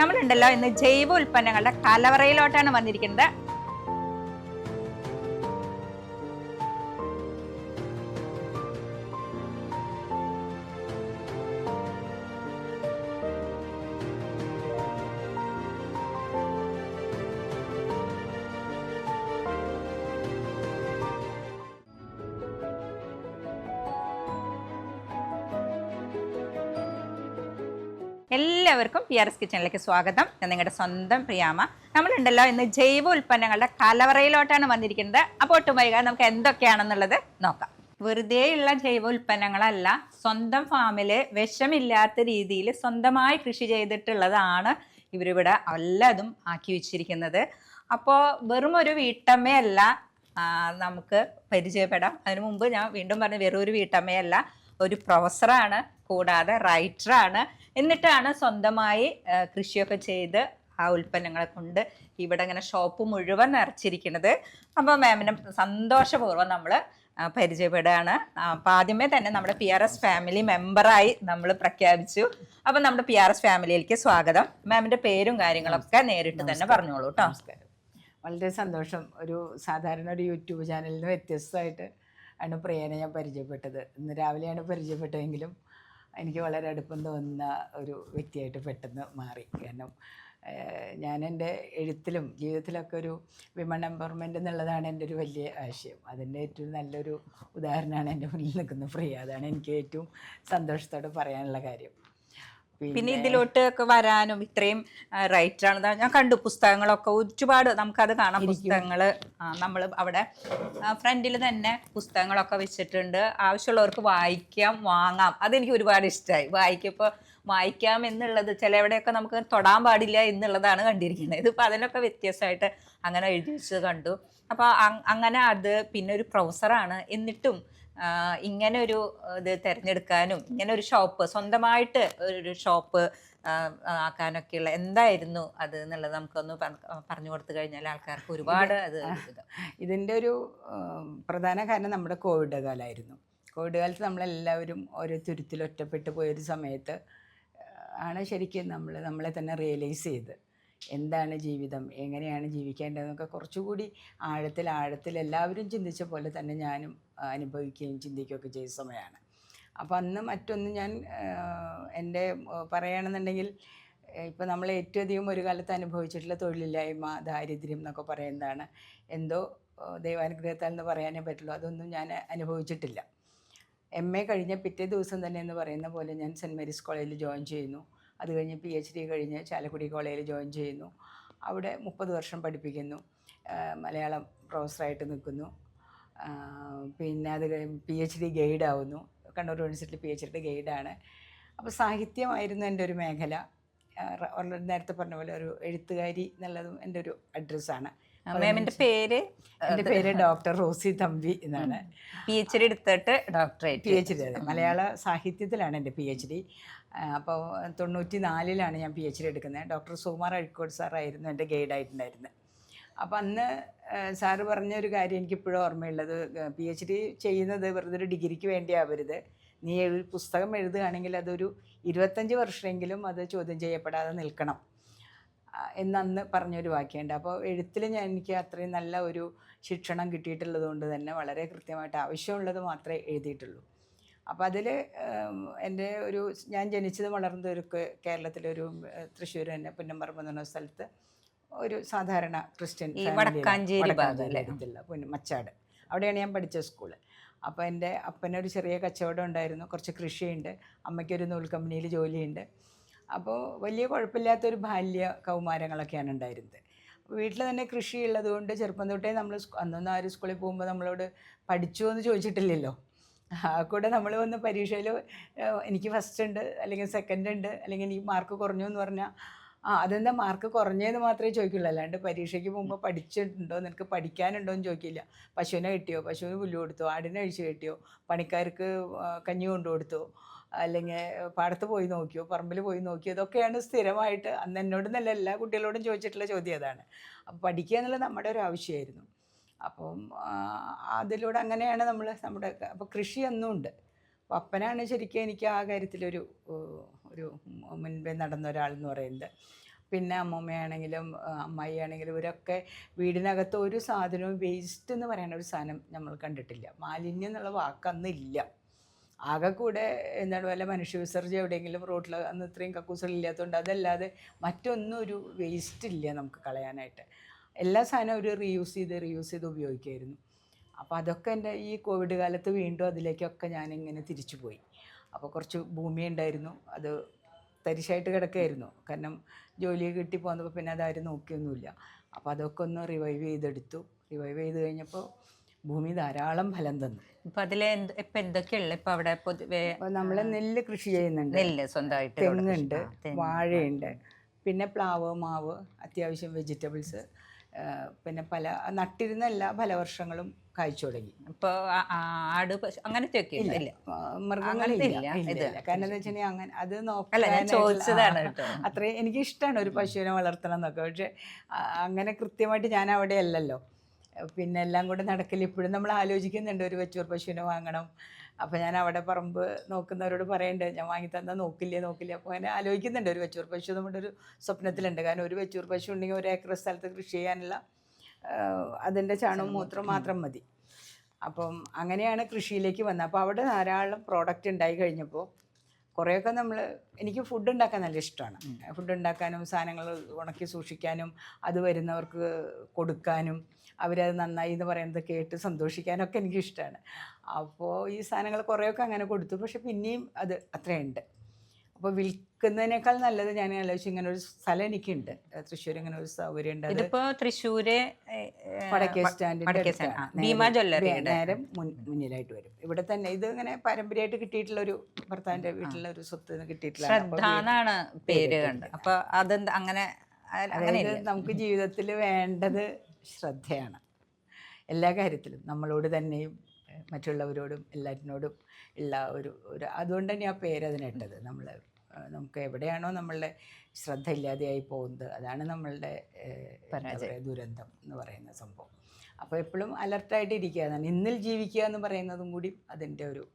നമ്മളുണ്ടല്ലോ ഇന്ന് ജൈവ ഉൽപ്പന്നങ്ങളുടെ കലവറയിലോട്ടാണ് വന്നിരിക്കുന്നത്. എല്ലാവർക്കും പി ആർ എസ് കിച്ചണിലേക്ക് സ്വാഗതം. ഞാൻ നിങ്ങളുടെ സ്വന്തം പ്രിയാമ. നമ്മളുണ്ടല്ലോ ഇന്ന് ജൈവ ഉൽപ്പന്നങ്ങളുടെ കലവറയിലോട്ടാണ് വന്നിരിക്കുന്നത്. അപ്പോൾ ഒട്ടും നമുക്ക് എന്തൊക്കെയാണെന്നുള്ളത് നോക്കാം. വെറുതെയുള്ള ജൈവ ഉൽപ്പന്നങ്ങളല്ല സ്വന്തം ഫാമിൽ വിഷമില്ലാത്ത രീതിയിൽ സ്വന്തമായി കൃഷി ചെയ്തിട്ടുള്ളതാണ് ഇവരിവിടെ എല്ലാതും ആക്കി വെച്ചിരിക്കുന്നത്. അപ്പോൾ വെറും ഒരു വീട്ടമ്മയല്ല നമുക്ക് പരിചയപ്പെടാം. അതിനു മുമ്പ് ഞാൻ വീണ്ടും പറഞ്ഞു വെറും ഒരു വീട്ടമ്മയല്ല ഒരു പ്രൊഫസറാണ് കൂടാതെ റൈറ്ററാണ്. എന്നിട്ടാണ് സ്വന്തമായി കൃഷിയൊക്കെ ചെയ്ത് ആ ഉൽപ്പന്നങ്ങളെ കൊണ്ട് ഇവിടെ ഇങ്ങനെ ഷോപ്പ് മുഴുവൻ നിറച്ചിരിക്കുന്നത്. അപ്പോൾ മാമിനെ സന്തോഷപൂർവം നമ്മൾ പരിചയപ്പെടുകയാണ്. അപ്പം ആദ്യമേ തന്നെ നമ്മുടെ പി ആർ എസ് ഫാമിലി മെമ്പറായി നമ്മൾ പ്രഖ്യാപിച്ചു. അപ്പം നമ്മുടെ പി ആർ എസ് ഫാമിലിയിലേക്ക് സ്വാഗതം. മാമിന്റെ പേരും കാര്യങ്ങളൊക്കെ നേരിട്ട് തന്നെ പറഞ്ഞോളൂ കേട്ടോ നമസ്കാരം. വളരെ സന്തോഷം. ഒരു സാധാരണ ഒരു യൂട്യൂബ് ചാനലിൽ നിന്ന് വ്യത്യസ്തമായിട്ട് ആണ് പ്രിയനെ ഞാൻ പരിചയപ്പെട്ടത്. ഇന്ന് രാവിലെയാണ് പരിചയപ്പെട്ടതെങ്കിലും എനിക്ക് വളരെ അടുപ്പം തോന്നുന്ന ഒരു വ്യക്തിയായിട്ട് പെട്ടെന്ന് മാറി. കാരണം ഞാൻ എന്റെ എഴുത്തിലും ജീവിതത്തിലൊക്കെ ഒരു വിമൺ എംപവർമെന്റ് എന്നുള്ളതാണ് എന്റെ ഒരു വലിയ ആശയം. അതിന്റെ ഏറ്റവും നല്ലൊരു ഉദാഹരണമാണ് എന്റെ മുന്നിൽ നിൽക്കുന്ന പ്രിയ. അതാണ് എനിക്ക് ഏറ്റവും സന്തോഷത്തോടെ പറയാനുള്ള കാര്യം. പിന്നെ ഇതിലോട്ട് ഒക്കെ വരാനും ഇത്രയും റൈറ്റർ ആണ് ഞാൻ കണ്ടു പുസ്തകങ്ങളൊക്കെ. ഒരുപാട് നമുക്കത് കാണാം. പുസ്തകങ്ങൾ നമ്മൾ അവിടെ ഫ്രണ്ടിൽ തന്നെ പുസ്തകങ്ങളൊക്കെ വെച്ചിട്ടുണ്ട്. ആവശ്യമുള്ളവർക്ക് വായിക്കാം വാങ്ങാം. അതെനിക്ക് ഒരുപാട് ഇഷ്ടമായി വായിക്കപ്പോൾ വായിക്കാം എന്നുള്ളത് ചിലവിടെയൊക്കെ നമുക്ക് തൊടാൻ പാടില്ല എന്നുള്ളതാണ് കണ്ടിരിക്കുന്നത്. ഇതിപ്പോൾ അതിനൊക്കെ വ്യത്യസ്തമായിട്ട് അങ്ങനെ എഴുതി വെച്ചത് കണ്ടു. അപ്പോൾ അങ്ങനെ അത് പിന്നെ ഒരു പ്രൊഫസറാണ്. എന്നിട്ടും ഇങ്ങനെ ഒരു ഇത് തിരഞ്ഞെടുക്കാനും ഇങ്ങനെ ഒരു ഷോപ്പ് സ്വന്തമായിട്ട് ഒരു ഷോപ്പ് ആക്കാനൊക്കെയുള്ള എന്തായിരുന്നു അത് എന്നുള്ളത് നമുക്കൊന്ന് പറഞ്ഞു കൊടുത്തു കഴിഞ്ഞാൽ ആൾക്കാർക്ക് ഒരുപാട് അത് ഇതിന്റെ ഒരു പ്രധാന കാരണം നമ്മുടെ കോവിഡ് കാലമായിരുന്നു. കോവിഡ് കാലത്ത് നമ്മളെല്ലാവരും ഓരോ തുരുത്തിൽ ഒറ്റപ്പെട്ടു പോയൊരു സമയത്ത് ആണ് ശരിക്കും നമ്മൾ നമ്മളെ തന്നെ റിയലൈസ് ചെയ്ത്. എന്താണ് ജീവിതം? എങ്ങനെയാണ് ജീവിക്കേണ്ടതെന്നൊക്കെ കുറച്ചുകൂടി ആഴത്തിൽ ആഴത്തിൽ എല്ലാവരും ചിന്തിച്ച പോലെ തന്നെ ഞാനും അനുഭവിക്കുകയും ചിന്തിക്കുകയൊക്കെ ചെയ്ത സമയമാണ്. അപ്പോൾ അന്ന് മറ്റൊന്ന് ഞാൻ എന്റെ പറയുകയാണെന്നുണ്ടെങ്കിൽ ഇപ്പോൾ നമ്മൾ ഏറ്റവും അധികം ഒരു കാലത്ത് അനുഭവിച്ചിട്ടുള്ള തൊഴിലില്ലായ്മ ദാരിദ്ര്യം എന്നൊക്കെ പറയുന്നതാണ്. എന്തോ ദൈവാനുഗ്രഹത്താൽ എന്ന് പറയാനേ പറ്റുള്ളൂ. അതൊന്നും ഞാൻ അനുഭവിച്ചിട്ടില്ല. എം എ കഴിഞ്ഞ പിറ്റേ ദിവസം തന്നെ എന്ന് പറയുന്ന പോലെ ഞാൻ സെന്റ് മേരീസ് കോളേജിൽ ജോയിൻ ചെയ്യുന്നു. അത് കഴിഞ്ഞ് പി എച്ച് ഡി കഴിഞ്ഞ് ചാലക്കുടി കോളേജിൽ ജോയിൻ ചെയ്യുന്നു. അവിടെ മുപ്പത് വർഷം പഠിപ്പിക്കുന്നു. മലയാളം പ്രൊഫസറായിട്ട് നിൽക്കുന്നു. പിന്നെ അത് കഴിഞ്ഞ് പി എച്ച് ഡി ഗൈഡാവുന്നു കണ്ണൂർ യൂണിവേഴ്സിറ്റിയിൽ പി എച്ച് ഡി ഗൈഡാണ് അപ്പോൾ സാഹിത്യമായിരുന്നു എന്റെ ഒരു മേഖല. നേരത്തെ പറഞ്ഞ പോലെ ഒരു എഴുത്തുകാരി എന്നുള്ളതും എന്റെ ഒരു അഡ്രസ്സാണ് മാമിന്റെ പേര് എന്റെ പേര് ഡോക്ടർ റോസി തമ്പി എന്നാണ്. പി എച്ച് ഡി എടുത്തിട്ട് ഡോക്ടറേറ്റ് പി എച്ച് ഡി അതെ മലയാള സാഹിത്യത്തിലാണ് എന്റെ പി എച്ച് ഡി അപ്പോൾ തൊണ്ണൂറ്റി നാലിലാണ് ഞാൻ പി എച്ച് ഡി എടുക്കുന്നത്. ഡോക്ടർ സുകുമാർ അഴിക്കോട് സാറായിരുന്നു എന്റെ ഗൈഡായിട്ടുണ്ടായിരുന്നത് അപ്പം അന്ന് സാറ് പറഞ്ഞ ഒരു കാര്യം എനിക്കിപ്പോഴും ഓർമ്മയുള്ളത്. പി എച്ച് ഡി ചെയ്യുന്നത് വെറുതെ ഒരു ഡിഗ്രിക്ക് വേണ്ടിയാവരുത് നീ ഒരു പുസ്തകം എഴുതുകയാണെങ്കിൽ അതൊരു ഇരുപത്തഞ്ച് വർഷമെങ്കിലും അത് ചോദ്യം ചെയ്യപ്പെടാതെ നിൽക്കണം. എന്നന്ന് പറഞ്ഞൊരു വാക്യമുണ്ട്. അപ്പോൾ എഴുത്തിൽ ഞാൻ എനിക്ക് അത്രയും നല്ല ഒരു ശിക്ഷണം കിട്ടിയിട്ടുള്ളത് കൊണ്ട് തന്നെ വളരെ കൃത്യമായിട്ട് ആവശ്യമുള്ളത് മാത്രമേ എഴുതിയിട്ടുള്ളൂ. അപ്പോൾ അതിൽ എന്റെ ഒരു ഞാൻ ജനിച്ചത് വളർന്നത് ഒരു കേരളത്തിലൊരു തൃശ്ശൂർ തന്നെ പുന്നമ്പറമ്പ് എന്ന് പറഞ്ഞ സ്ഥലത്ത് ഒരു സാധാരണ ക്രിസ്ത്യൻ വടക്കാഞ്ചേരി? അടുത്തുള്ള മച്ചാട്. അവിടെയാണ് ഞാൻ പഠിച്ച സ്കൂൾ അപ്പോൾ എന്റെ അപ്പനൊരു ചെറിയ കച്ചവടം ഉണ്ടായിരുന്നു. കുറച്ച് കൃഷിയുണ്ട്. അമ്മയ്ക്കൊരു നൂൽ കമ്പനിയിൽ ജോലിയുണ്ട്. അപ്പോൾ വലിയ കുഴപ്പമില്ലാത്തൊരു ബാല്യ കൗമാരങ്ങളൊക്കെയാണ് ഉണ്ടായിരുന്നത്. വീട്ടിൽ തന്നെ കൃഷി ഉള്ളതുകൊണ്ട് ചെറുപ്പം തൊട്ടേ നമ്മൾ അന്നൊന്നും ആരും സ്കൂളിൽ പോകുമ്പോൾ നമ്മളോട് പഠിച്ചു എന്ന് ചോദിച്ചിട്ടില്ലല്ലോ. ആ കൂടെ നമ്മൾ വന്ന് പരീക്ഷയിൽ എനിക്ക് ഫസ്റ്റ് ഉണ്ട് അല്ലെങ്കിൽ സെക്കൻഡ് ഉണ്ട് അല്ലെങ്കിൽ എനിക്ക് മാർക്ക് കുറഞ്ഞു എന്ന് പറഞ്ഞാൽ ആ അതെന്താ മാർക്ക് കുറഞ്ഞതെന്ന് മാത്രമേ ചോദിക്കുള്ളൂ. അല്ലാണ്ട് പരീക്ഷയ്ക്ക് പോകുമ്പോൾ പഠിച്ചിട്ടുണ്ടോ? നിനക്ക് പഠിക്കാനുണ്ടോ? എന്ന് ചോദിക്കില്ല. പശുവിനെ കിട്ടിയോ? പശുവിന് പുല്ല് കൊടുത്തോ? ആടിനെ അഴിച്ചു കിട്ടിയോ? പണിക്കാർക്ക് കഞ്ഞി കൊണ്ടു കൊടുത്തോ? അല്ലെങ്കിൽ പാടത്ത് പോയി നോക്കിയോ പറമ്പിൽ പോയി നോക്കിയോ ഇതൊക്കെയാണ് സ്ഥിരമായിട്ട് അന്ന് എന്നോടും നല്ല എല്ലാ കുട്ടികളോടും ചോദിച്ചിട്ടുള്ള ചോദ്യം അതാണ്. അപ്പോൾ പഠിക്കുക എന്നുള്ളത് നമ്മുടെ ഒരു ആവശ്യമായിരുന്നു. അപ്പം അതിലൂടെ അങ്ങനെയാണ് നമ്മൾ നമ്മുടെ അപ്പോൾ കൃഷി എന്നും ഉണ്ട്. അപ്പോൾ അപ്പനാണ് ശരിക്കും എനിക്ക് ആ കാര്യത്തിലൊരു ഒരു മുൻപേ നടന്ന ഒരാളെന്ന് പറയുന്നത്. പിന്നെ അമ്മമ്മയാണെങ്കിലും അമ്മായിയാണെങ്കിലും ഇവരൊക്കെ വീടിനകത്ത് ഒരു സാധനവും വേസ്റ്റ് എന്ന് പറയുന്ന ഒരു സാധനം നമ്മൾ കണ്ടിട്ടില്ല. മാലിന്യം എന്നുള്ള വാക്ക് അന്നില്ല ആകെ കൂടെ എന്താണ് വല്ല മനുഷ്യ വിസർജ്യം എവിടെയെങ്കിലും റോട്ടിൽ അന്ന് ഇത്രയും കക്കൂസുകൾ ഇല്ലാത്തതുകൊണ്ട് അതല്ലാതെ മറ്റൊന്നും ഒരു വേസ്റ്റ് ഇല്ല നമുക്ക് കളയാനായിട്ട്. എല്ലാ സാധനവും ഒരു റീയൂസ് ചെയ്ത് റീയൂസ് ചെയ്ത് ഉപയോഗിക്കുമായിരുന്നു അപ്പോൾ അതൊക്കെ എന്റെ ഈ കോവിഡ് കാലത്ത് വീണ്ടും അതിലേക്കൊക്കെ ഞാനിങ്ങനെ തിരിച്ചു പോയി. അപ്പോൾ കുറച്ച് ഭൂമി ഉണ്ടായിരുന്നു. അത് തരിശായിട്ട് കിടക്കുകയായിരുന്നു കാരണം ജോലി കിട്ടി പോന്നപ്പോൾ പിന്നെ അതാരും നോക്കിയൊന്നുമില്ല. അപ്പോൾ അതൊക്കെ ഒന്ന് റിവൈവ് ചെയ്തെടുത്തു. റിവൈവ് ചെയ്ത് കഴിഞ്ഞപ്പോൾ ഭൂമി ധാരാളം ഫലം തന്നു. ഇപ്പൊ അതിലെ ഇപ്പൊ എന്തൊക്കെയുള്ള ഇപ്പൊ അവിടെ പൊതുവെ നമ്മൾ നെല്ല് കൃഷി ചെയ്യുന്നുണ്ട്. നെല്ല് സ്വന്തമായിട്ട് തെങ്ങുണ്ട് വാഴയുണ്ട്. പിന്നെ പ്ലാവ് മാവ് അത്യാവശ്യം വെജിറ്റബിൾസ് പിന്നെ പല നട്ടിരുന്ന എല്ലാ ഫലവർഷങ്ങളും കായ്ച്ചു തുടങ്ങി. ഇപ്പൊ ആ- ആ, ആട് അങ്ങനത്തെയൊക്കെ ഇല്ല മൃഗങ്ങളില്ല കാരണം എന്താ വെച്ചാൽ അങ്ങനെ അത് ആ, അത്രയും എനിക്ക് ഇഷ്ടമാണ് ഒരു പശുവിനെ വളർത്തണം എന്നൊക്കെ. പക്ഷെ അങ്ങനെ കൃത്യമായിട്ട് ഞാൻ അവിടെ അല്ലല്ലോ പിന്നെ എല്ലാം കൂടെ നടക്കില്ല ഇപ്പോഴും നമ്മൾ ആലോചിക്കുന്നുണ്ട് ഒരു വെച്ചൂർ പശുവിനെ വാങ്ങണം. അപ്പോൾ ഞാൻ അവിടെ പറമ്പ് നോക്കുന്നവരോട് പറയേണ്ടത് ഞാൻ വാങ്ങി തന്നാൽ നോക്കില്ലേ നോക്കില്ല? അപ്പോൾ അങ്ങനെ ആലോചിക്കുന്നുണ്ട്. ഒരു വെച്ചൂർ പശു നമ്മുടെ ഒരു സ്വപ്നത്തിലുണ്ട്. കാരണം ഒരു വെച്ചൂർ പശു ഉണ്ടെങ്കിൽ ഒരു ഏക്കർ സ്ഥലത്ത് കൃഷി ചെയ്യാനുള്ള അതിന്റെ ചാണകം മൂത്രം മാത്രം മതി. അപ്പം അങ്ങനെയാണ് കൃഷിയിലേക്ക് വന്നത്. അപ്പോൾ അവിടെ ധാരാളം പ്രോഡക്റ്റ് ഉണ്ടായി കഴിഞ്ഞപ്പോൾ കുറേയൊക്കെ നമ്മൾ എനിക്ക് ഫുഡ് ഉണ്ടാക്കാൻ നല്ല ഇഷ്ടമാണ്. ഫുഡ് ഉണ്ടാക്കാനും സാധനങ്ങൾ ഉണക്കി സൂക്ഷിക്കാനും അത് വരുന്നവർക്ക് കൊടുക്കാനും അവരത് നന്നായി എന്ന് പറയുന്നത് കേട്ട് സന്തോഷിക്കാനൊക്കെ എനിക്കിഷ്ടമാണ് അപ്പോൾ ഈ സാധനങ്ങൾ കുറേയൊക്കെ അങ്ങനെ കൊടുത്തു. പക്ഷെ പിന്നെയും അത് അത്രയുണ്ട്. അപ്പോൾ വിൽക്കുന്നതിനേക്കാൾ നല്ലത് ഞാൻ ആലോചിച്ചു ഇങ്ങനെ ഒരു സ്ഥലം എനിക്കുണ്ട്. തൃശ്ശൂർ ഇങ്ങനെ ഒരു സൗകര്യം ഉണ്ട്. ഇതിപ്പോൾ ഇതിപ്പോ തൃശ്ശൂര് വടക്കേ സ്റ്റാൻഡിന്റെ നേരെ- മുന്നിലായിട്ട് വരും. ഇവിടെ തന്നെ ഇത് ഇങ്ങനെ പാരമ്പര്യമായിട്ട് കിട്ടിയിട്ടുള്ള ഒരു ഭർത്താവിന്റെ വീട്ടിലുള്ള ഒരു സ്വത്ത് കിട്ടിയിട്ടുള്ള പേര് കണ്ട് അപ്പോൾ അതെന്താ അങ്ങനെ നമുക്ക് ജീവിതത്തിൽ വേണ്ടത് ശ്രദ്ധയാണ്. എല്ലാ കാര്യത്തിലും നമ്മളോട് തന്നെയും മറ്റുള്ളവരോടും എല്ലാറ്റിനോടും ഉള്ള ഒരു ഒരു അതുകൊണ്ട് തന്നെ ആ പേര് അതിനിട്ടത് നമ്മൾ നമുക്ക് എവിടെയാണോ നമ്മളുടെ ശ്രദ്ധ ഇല്ലാതെയായി പോകുന്നത് അതാണ് നമ്മളുടെ പരാജയ. ദുരന്തം എന്ന് പറയുന്ന സംഭവം. അപ്പോൾ എപ്പോഴും അലർട്ടായിട്ട് ഇരിക്കുക. എന്നാണ് ഇന്നിൽ ജീവിക്കുക എന്ന് പറയുന്നതും കൂടി അതിന്റെ ഒരു